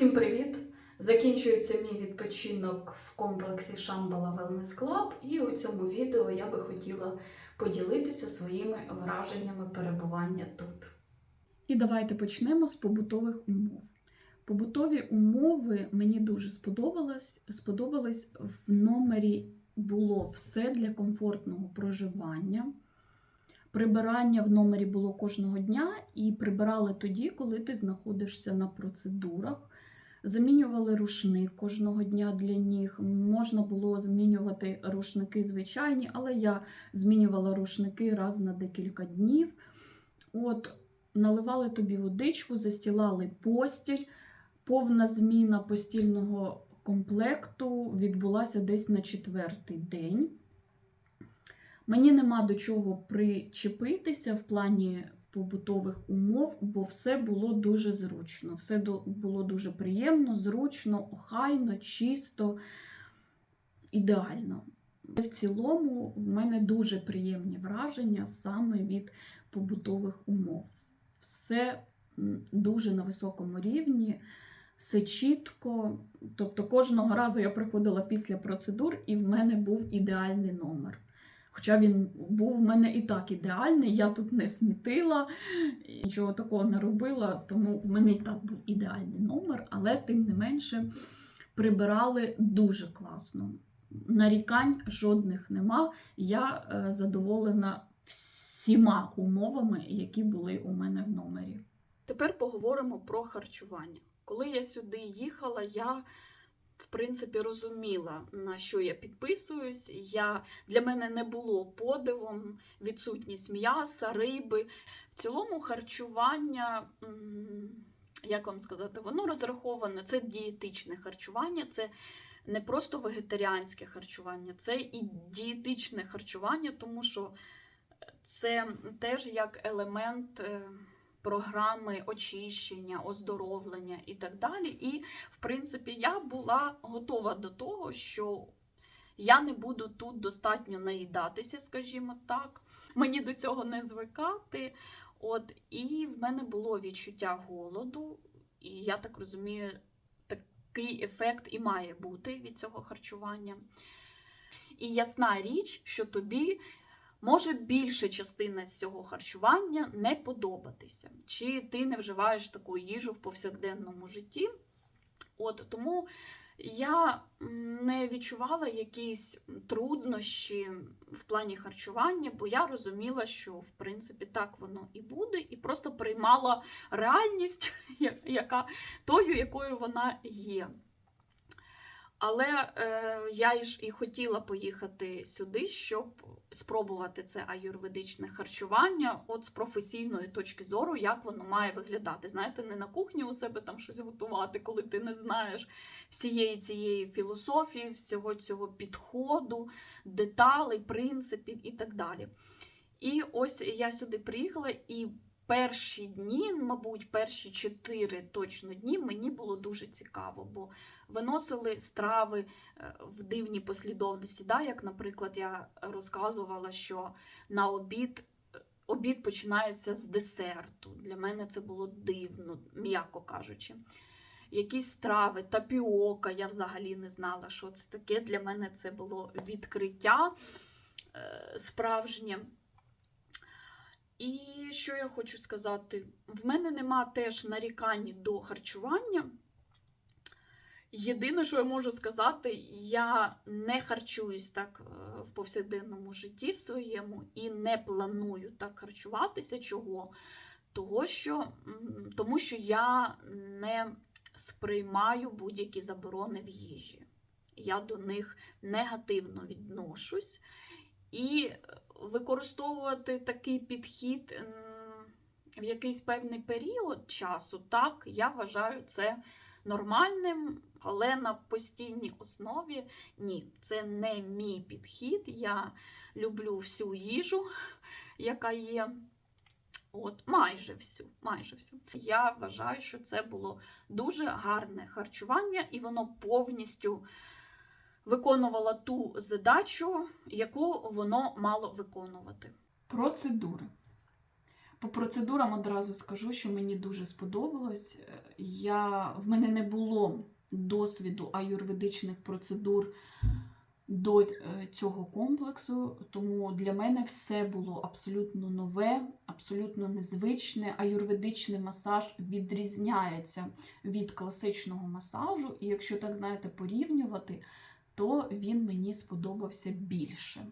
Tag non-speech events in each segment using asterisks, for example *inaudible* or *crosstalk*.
Всім привіт! Закінчується мій відпочинок в комплексі Шамбала Wellness Club, і у цьому відео я би хотіла поділитися своїми враженнями перебування тут. І давайте почнемо з побутових умов. Побутові умови мені дуже сподобалось. Сподобалось в номері було все для комфортного проживання. Прибирання в номері було кожного дня, і прибирали тоді, коли ти знаходишся на процедурах. Замінювали рушник кожного дня для ніг. Можна було змінювати рушники звичайні, але я змінювала рушники раз на декілька днів. От, наливали тобі водичку, застілали постіль. Повна зміна постільного комплекту відбулася десь на четвертий день. Мені нема до чого причепитися в плані побутових умов, бо все було дуже зручно. Все було дуже приємно, зручно, охайно, чисто, ідеально. В цілому, в мене дуже приємні враження саме від побутових умов. Все дуже на високому рівні, все чітко. Тобто кожного разу я приходила після процедур, і в мене був ідеальний номер. Хоча він був в мене і так ідеальний, я тут не смітила, нічого такого не робила, тому в мене і так був ідеальний номер, але тим не менше прибирали дуже класно. Нарікань жодних нема. Я е, задоволена всіма умовами, які були у мене в номері. Тепер поговоримо про харчування. Коли я сюди їхала, я в принципі розуміла, на що я підписуюсь. Я, Для мене не було подивом відсутність м'яса, риби. В цілому харчування, як вам сказати, воно розраховане, це дієтичне харчування, це не просто вегетаріанське харчування, це і дієтичне харчування, тому що це теж як елемент. Програми очищення, оздоровлення і так далі. І, в принципі, я була готова до того, що я не буду тут достатньо наїдатися, скажімо так. Мені до цього не звикати. От, і в мене було відчуття голоду, і я так розумію, такий ефект і має бути від цього харчування. І ясна річ, що тобі може більша частина з цього харчування не подобатися, чи ти не вживаєш таку їжу в повсякденному житті. От тому я не відчувала якісь труднощі в плані харчування, бо я розуміла, що в принципі так воно і буде, і просто приймала реальність, *laughs* яка тою, якою вона є. Але е, я ж і хотіла поїхати сюди, щоб спробувати це аюрведичне харчування, от з професійної точки зору, як воно має виглядати. Знаєте, не на кухні у себе там щось готувати, коли ти не знаєш всієї цієї філософії, всього цього підходу, деталей, принципів і так далі. І ось я сюди приїхала, і перші дні, мабуть, перші чотири точно дні мені було дуже цікаво, бо виносили страви е, в дивній послідовності. Да? Як, наприклад, я розказувала, що на обід. е, Обід починається з десерту. Для мене це було дивно, м'яко кажучи. Якісь страви, тапіока, я взагалі не знала, що це таке. Для мене це було відкриття е, справжнє. І що я хочу сказати? В мене нема теж нарікань до харчування. Єдине, що я можу сказати, я не харчуюсь так е, в повсякденному житті в своєму і не планую так харчуватися. Чого? Того, що, тому що я не сприймаю будь-які заборони в їжі. Я до них негативно відношусь. І використовувати такий підхід в якийсь певний період часу, так, я вважаю це нормальним, але на постійній основі ні, це не мій підхід. Я люблю всю їжу, яка є. От, майже всю, майже всю. Я вважаю, що це було дуже гарне харчування, і воно повністю виконувало ту задачу, яку воно мало виконувати. Процедури. По процедурам одразу скажу, що мені дуже сподобалось. Я, в мене не було досвіду аюрведичних процедур до е, цього комплексу, тому для мене все було абсолютно нове, абсолютно незвичне. Аюрведичний масаж відрізняється від класичного масажу, і якщо так знаєте порівнювати, то він мені сподобався більше.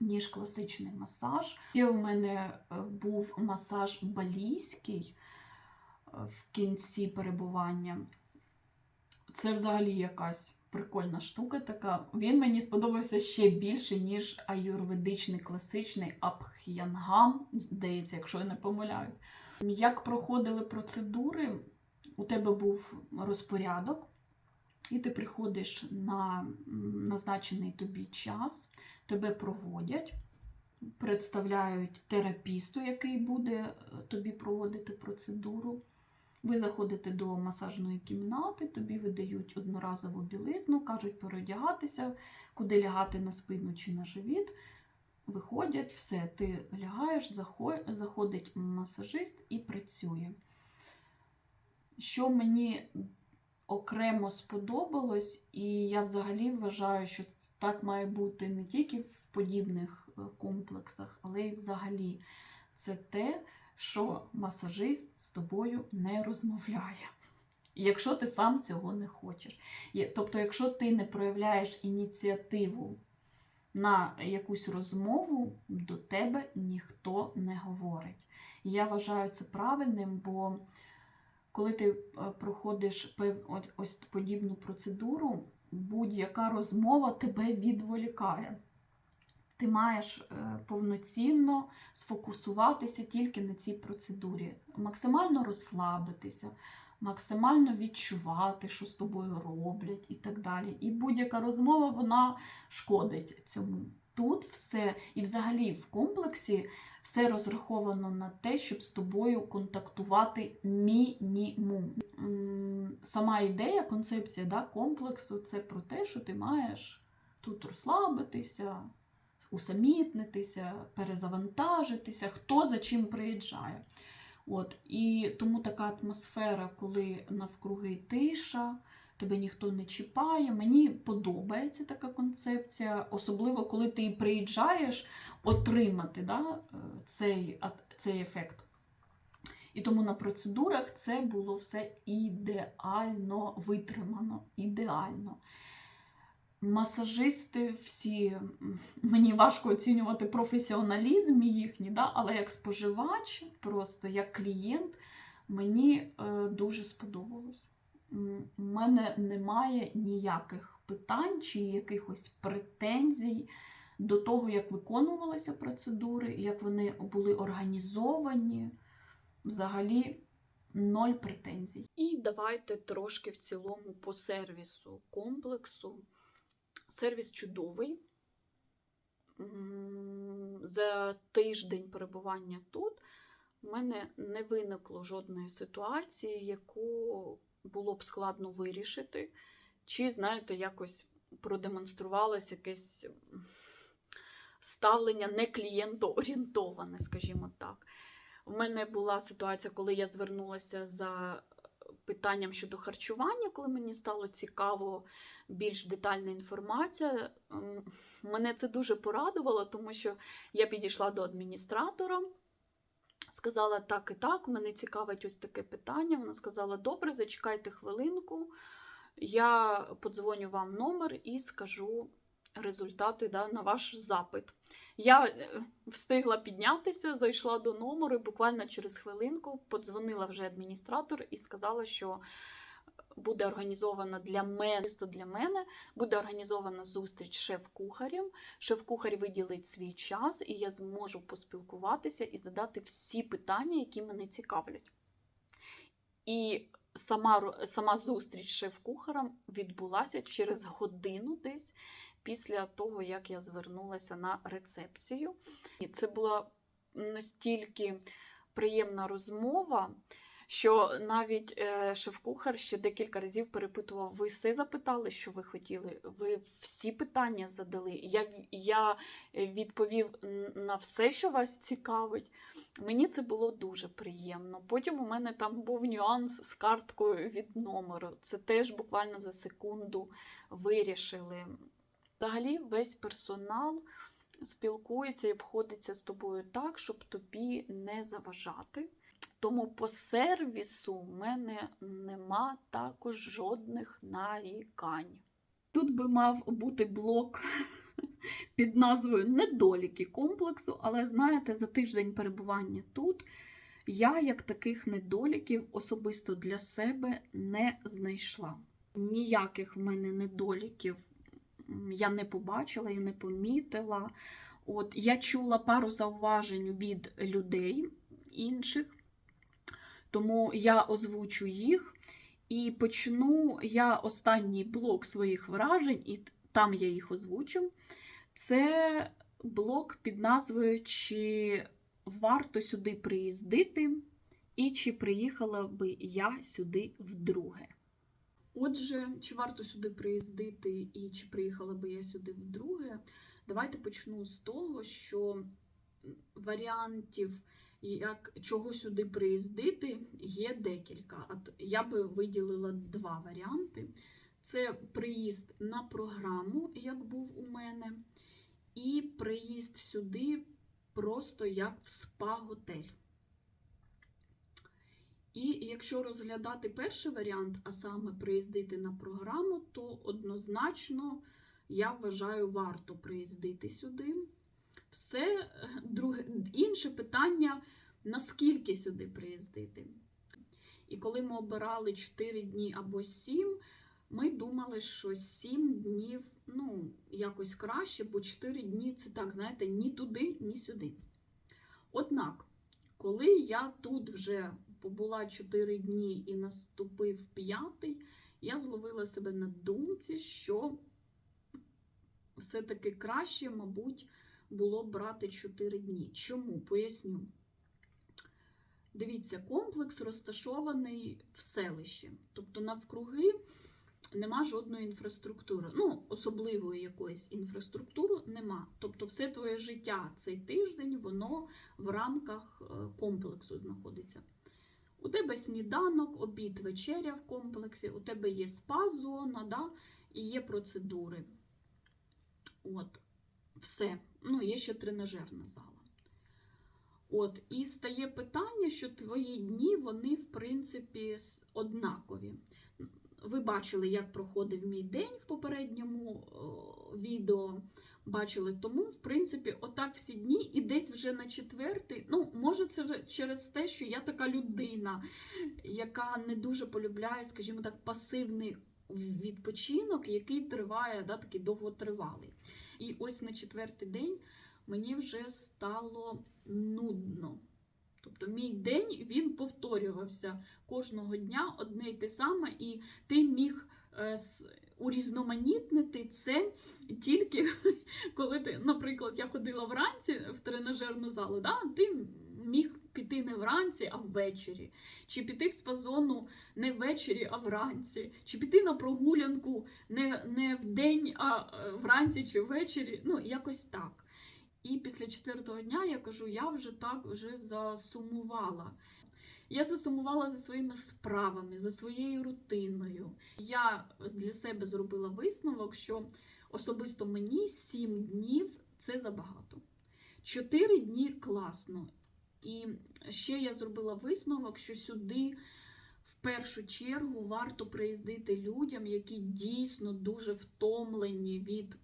Ніж класичний масаж. Ще у мене е, був масаж балійський е, в кінці перебування. Це взагалі якась прикольна штука така. Він мені сподобався ще більше, ніж аюрведичний класичний абх'янгам, здається, якщо я не помиляюсь. Як проходили процедури, у тебе був розпорядок, і ти приходиш на назначений тобі час, тебе проводять, представляють терапісту, який буде е, тобі проводити процедуру. Ви заходите до масажної кімнати, тобі видають одноразову білизну, кажуть переодягатися, куди лягати на спину чи на живіт. Виходять, все, ти лягаєш, заходить масажист і працює. Що мені окремо сподобалось, і я взагалі вважаю, що так має бути не тільки в подібних е, комплексах, але й взагалі. Це те, що масажист з тобою не розмовляє. *laughs* Якщо ти сам цього не хочеш. Тобто, якщо ти не проявляєш ініціативу на якусь розмову, до тебе ніхто не говорить. І я вважаю це правильним, бо коли ти е, проходиш ось подібну процедуру, будь-яка розмова тебе відволікає. Ти маєш е, повноцінно сфокусуватися тільки на цій процедурі, максимально розслабитися, максимально відчувати, що з тобою роблять, і так далі. І будь-яка розмова вона шкодить цьому. Тут все, і взагалі в комплексі все розраховано на те, щоб з тобою контактувати мінімум. Сама ідея, концепція да, комплексу це про те, що ти маєш тут розслабитися, усамітнитися, перезавантажитися, хто за чим приїжджає. От, і тому така атмосфера, коли навкруги тиша, тебе ніхто не чіпає. Мені подобається така концепція, особливо коли ти приїжджаєш отримати да, е, цей, цей ефект. І тому на процедурах це було все ідеально витримано. Ідеально. Масажисти всі, мені важко оцінювати професіоналізм їхній, да? але як споживач, просто як клієнт, мені е, дуже сподобалось. У мене немає ніяких питань чи якихось претензій до того, як виконувалися процедури, як вони були організовані. Взагалі ноль претензій. І давайте трошки в цілому по сервісу комплексу. Сервіс чудовий. За тиждень перебування тут у мене не виникло жодної ситуації, яку було б складно вирішити. Чи, знаєте, якось продемонструвалось якесь ставлення не клієнтоорієнтоване, скажімо так. У мене була ситуація, коли я звернулася за питанням щодо харчування, коли мені стало цікаво більш детальна інформація. Мене це дуже порадувало, тому що я підійшла до адміністратора, сказала так і так, мене цікавить ось таке питання. Вона сказала: добре, зачекайте хвилинку, я подзвоню вам номер і скажу результати да, на ваш запит. Я е, встигла піднятися, зайшла до номеру, буквально через хвилинку подзвонила вже адміністратор і сказала, що буде організована для мене, для мене буде організована зустріч шеф-кухарем. Шеф-кухар виділить свій час, і я зможу поспілкуватися і задати всі питання, які мене цікавлять. І сама, сама зустріч шеф-кухарем відбулася через годину десь після того, як я звернулася на рецепцію. І це була настільки приємна розмова, що навіть е, шеф-кухар ще декілька разів перепитував: ви все запитали, що ви хотіли? Ви всі питання задали. Я, я відповів на все, що вас цікавить. Мені це було дуже приємно. Потім у мене там був нюанс з карткою від номеру. Це теж буквально за секунду вирішили. Взагалі, весь персонал спілкується і обходиться з тобою так, щоб тобі не заважати. Тому по сервісу в мене нема також жодних нарікань. Тут би мав бути блок *laughs* під назвою Недоліки комплексу, але знаєте, за тиждень перебування тут я як таких недоліків особисто для себе не знайшла. Ніяких в мене недоліків я не побачила і не помітила. От я чула пару зауважень від людей інших, тому я озвучу їх. І почну я останній блок своїх вражень, і там я їх озвучу. Це блок під назвою Чи варто сюди приїздити, і чи приїхала би я сюди вдруге. Отже, чи варто сюди приїздити і чи приїхала би я сюди вдруге? Давайте почну з того, що варіантів, як чого сюди приїздити, є декілька. Я би виділила два варіанти: це приїзд на програму, як був у мене, і приїзд сюди просто як в спа-готель. І якщо розглядати перший варіант, а саме приїздити на програму, то однозначно я вважаю, варто приїздити сюди. Все е, друге, інше питання, наскільки сюди приїздити. І коли ми обирали 4 дні або 7, ми думали, що 7 днів ну, якось краще, бо 4 дні це так, знаєте, ні туди, ні сюди. Однак, коли я тут вже побула 4 дні і наступив п'ятий, я зловила себе на думці, що все-таки краще, мабуть, було брати 4 дні. Чому? Поясню. Дивіться, комплекс розташований в селищі, тобто навкруги нема жодної інфраструктури. Ну, особливої якоїсь інфраструктури нема. Тобто, все твоє життя цей тиждень, воно в рамках е, комплексу знаходиться. У тебе сніданок, обід, вечеря в комплексі, у тебе є спа-зона, да, і є процедури. От, все. Ну, є ще тренажерна зала. От, і стає питання, що твої дні, вони, в принципі, однакові. Ви бачили, як проходив мій день в попередньому о, відео. Бачили, тому, в принципі, отак всі дні, і десь вже на четвертий. Ну, може, це через те, що я така людина, яка не дуже полюбляє, скажімо так, пасивний відпочинок, який триває, да, такий довготривалий. І ось на четвертий день мені вже стало нудно. Тобто мій день він повторювався кожного дня одне й те саме, і ти міг е, урізноманітнити це тільки *laughs* коли ти, наприклад, я ходила вранці в тренажерну залу, да, ти міг піти не вранці, а ввечері, чи піти в спазону не ввечері, а вранці, чи піти на прогулянку не, не в день, а е, вранці чи ввечері. Ну, якось так. І після четвертого дня я кажу, я вже так вже засумувала. Я засумувала за своїми справами, за своєю рутиною. Я для себе зробила висновок, що особисто мені 7 днів це забагато. 4 дні класно. І ще я зробила висновок, що сюди в першу чергу варто приїздити людям, які дійсно дуже втомлені від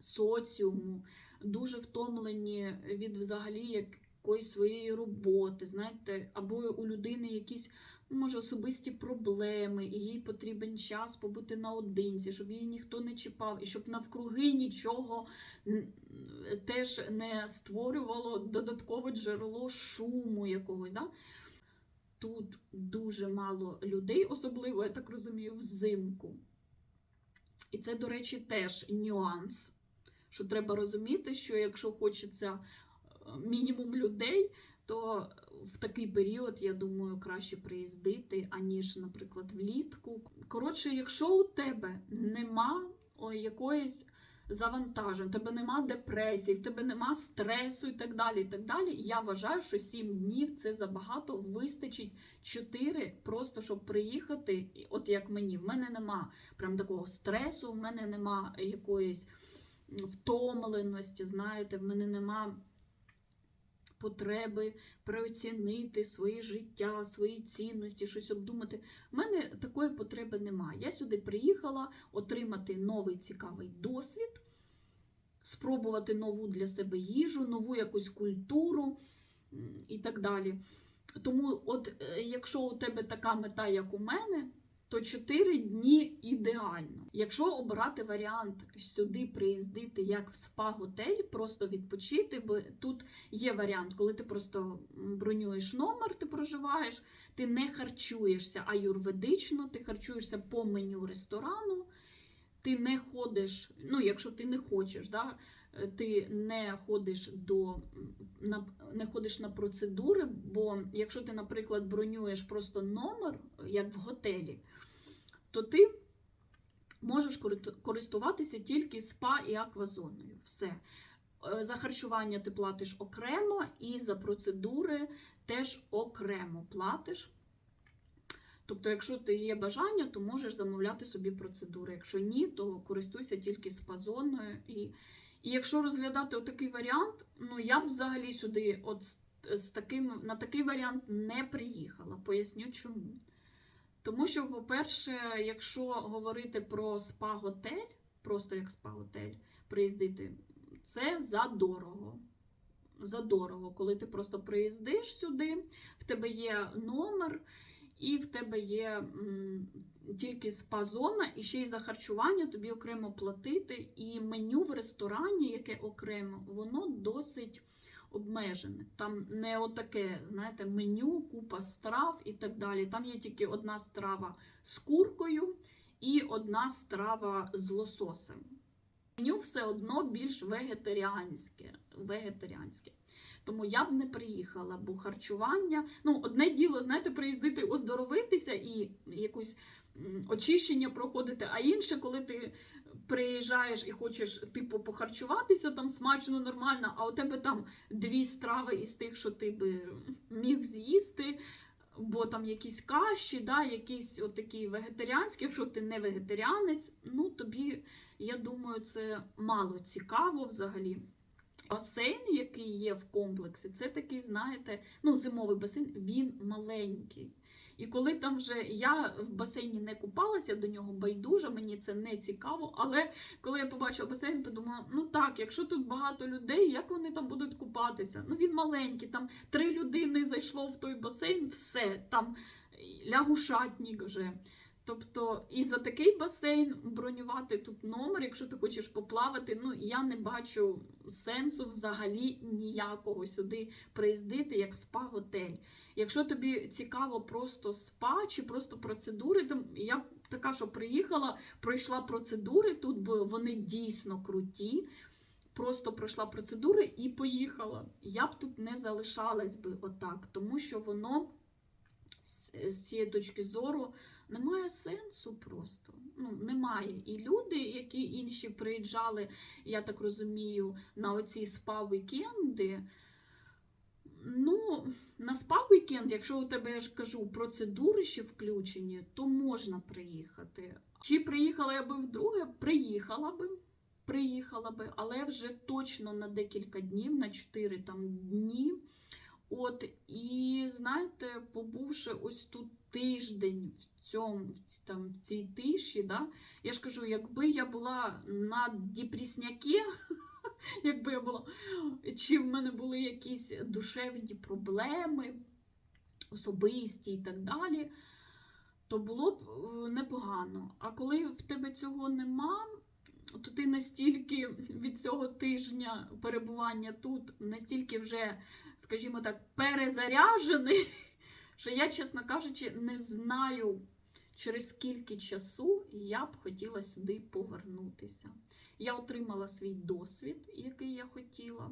соціуму, дуже втомлені від взагалі якоїсь своєї роботи, знаєте, або у людини якісь, може, особисті проблеми, і їй потрібен час побути наодинці, щоб її ніхто не чіпав, і щоб навкруги нічого теж не створювало додаткове джерело шуму якогось. Да? Тут дуже мало людей, особливо, я так розумію, взимку. І це, до речі, теж нюанс. Що треба розуміти, що якщо хочеться е, мінімум людей, то в такий період, я думаю, краще приїздити, аніж, наприклад, влітку. Коротше, якщо у тебе нема якоїсь завантажень, тебе нема депресії, в тебе нема стресу і так далі. і так далі. Я вважаю, що 7 днів це забагато, вистачить 4 просто щоб приїхати. От як мені, в мене нема прям такого стресу, в мене нема якоїсь втомленості, знаєте, в мене нема потреби переоцінити своє життя, свої цінності, щось обдумати. У мене такої потреби немає. Я сюди приїхала отримати новий цікавий досвід, спробувати нову для себе їжу, нову якусь культуру і так далі. Тому, от е, якщо у тебе така мета, як у мене, то 4 дні ідеально. Якщо обирати варіант сюди приїздити як в спа-готель, просто відпочити, бо тут є варіант, коли ти просто бронюєш номер, ти проживаєш, ти не харчуєшся аюрведично, ти харчуєшся по меню ресторану, ти не ходиш, ну якщо ти не хочеш, да, ти не ходиш до на, не ходиш на процедури, бо якщо ти, наприклад, бронюєш просто номер, як в готелі, то ти можеш користуватися тільки спа і аквазоною. Все. Е, За харчування ти платиш окремо, і за процедури теж окремо платиш. Тобто, якщо ти є бажання, то можеш замовляти собі процедури. Якщо ні, то користуйся тільки спа-зоною. І, і якщо розглядати отакий варіант, ну я б взагалі сюди от з, таким, на такий варіант не приїхала. Поясню чому. Тому що, по-перше, якщо говорити про спа-готель, просто як спа-готель, приїздити, це задорого. Задорого, коли ти просто приїздиш сюди, в тебе є номер, і в тебе є м, тільки спа-зона, і ще й за харчування тобі окремо платити. І меню в ресторані, яке окремо, воно досить обмежене. Там не отаке, знаєте, меню, купа страв і так далі. Там є тільки одна страва з куркою і одна страва з лососем. Меню все одно більш вегетаріанське. вегетаріанське. Тому я б не приїхала, бо харчування. Ну, одне діло, знаєте, приїздити оздоровитися і якусь очищення проходити, а інше, коли ти приїжджаєш і хочеш типу похарчуватися там смачно, нормально, а у тебе там дві страви із тих, що ти би міг з'їсти. Бо там якісь каші, да, якісь отакі вегетаріанські, якщо ти не вегетаріанець, ну тобі, я думаю, це мало цікаво взагалі. Басейн, який є в комплексі, це такий, знаєте, ну, зимовий басейн, він маленький. І коли там вже я в басейні не купалася, до нього байдуже, мені це не цікаво. Але коли я побачила басейн, подумала, ну так, якщо тут багато людей, як вони там будуть купатися? Ну він маленький, там три людини зайшло в той басейн, все, там лягушатник вже. Тобто, і за такий басейн бронювати тут номер, якщо ти хочеш поплавати, ну я не бачу сенсу взагалі ніякого сюди приїздити як спа-готель. Якщо тобі цікаво просто спа чи просто процедури, то я така, що приїхала, пройшла процедури тут, бо вони дійсно круті. Просто пройшла процедури і поїхала. Я б тут не залишалась би отак, тому що воно з цієї точки зору немає сенсу просто. Ну, немає. І люди, які інші приїжджали, я так розумію, на оці спа-вікенди. Ну, на спа-вікенд, якщо у тебе, я ж кажу, процедури ще включені, то можна приїхати. Чи приїхала я би вдруге? Приїхала би. Приїхала би, але вже точно на декілька днів, на 4 там дні. От, і знаєте, побувши ось тут тиждень в цьому, там, в цій тиші, да, я ж кажу, якби я була на депресняки, *laughs* якби я була, чи в мене були якісь душевні проблеми, особисті і так далі, то було б е, непогано. А коли в тебе цього нема, то ти настільки від цього тижня перебування тут, настільки вже, скажімо так, перезаряджений, *laughs* що я, чесно кажучи, не знаю, через скільки часу я б хотіла сюди повернутися. Я отримала свій досвід, який я хотіла.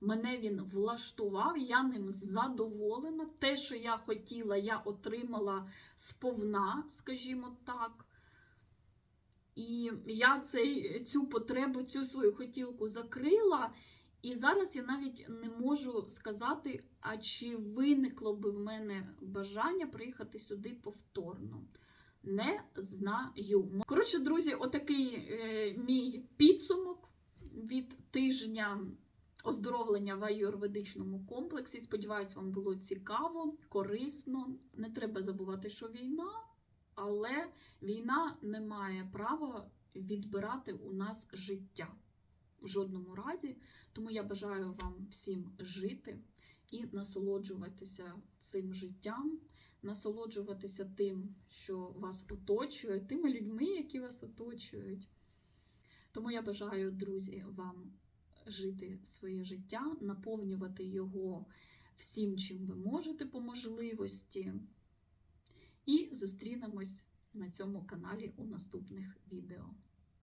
Мене він влаштував, я ним задоволена. Те, що я хотіла, я отримала сповна, скажімо так. І я цей, цю потребу, цю свою хотілку закрила. І зараз я навіть не можу сказати, а чи виникло би в мене бажання приїхати сюди повторно. Не знаю. Коротше, друзі, отакий е, мій підсумок від тижня оздоровлення в аюрведичному комплексі. Сподіваюсь, вам було цікаво, корисно. Не треба забувати, що війна, але війна не має права відбирати у нас життя в жодному разі. Тому я бажаю вам всім жити і насолоджуватися цим життям, насолоджуватися тим, що вас оточує, тими людьми, які вас оточують. Тому я бажаю, друзі, вам жити своє життя, наповнювати його всім, чим ви можете по можливості. І зустрінемось на цьому каналі у наступних відео.